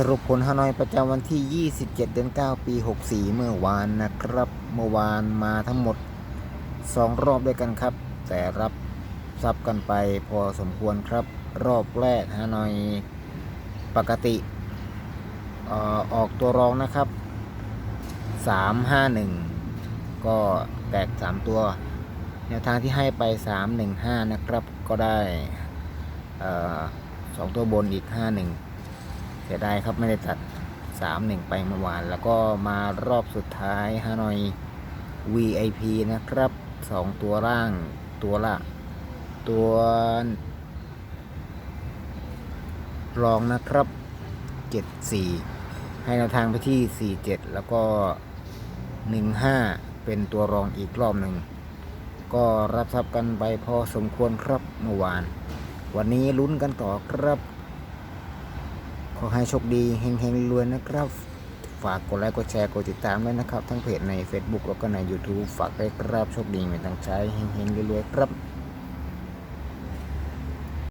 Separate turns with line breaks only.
สรุปผลฮานอยประจำวันที่ 27 เดือน 9 ปี 64 เมื่อวานนะครับ เมื่อวานมาทั้งหมด 2 รอบด้วยกันครับ แต่รับซับกันไปพอสมควรครับ รอบแรกฮานอยปกติออกตัวรองนะครับ 351 ก็แตก 3 ตัวแนวทางที่ให้ไป 315 นะครับ ก็ได้เอ่อสองตัวบนอีก 51 เสียดายครับไม่ได้ตัด 3-1 ไปเมื่อวาน แล้วก็มารอบสุดท้ายฮานอย VIP นะครับ 2 ตัวร่างตัวละ ตัวรองนะครับ 74 ให้แนวทางไปที่ 47 แล้วก็ 15 เป็นตัวรองอีกรอบหนึ่ง ก็รับทรัพย์กันไปพอสมควรครับเมื่อวาน วันนี้ลุ้นกันต่อครับ ขอให้โชคดีเฮงๆรวยนะครับ ฝากกดไลค์กดแชร์กดติดตามด้วยนะครับ ทั้งเพจใน Facebook แล้วก็ใน YouTube ฝากด้วยครับโชคดีไม่ตั้งใจเฮงๆรวยๆครับ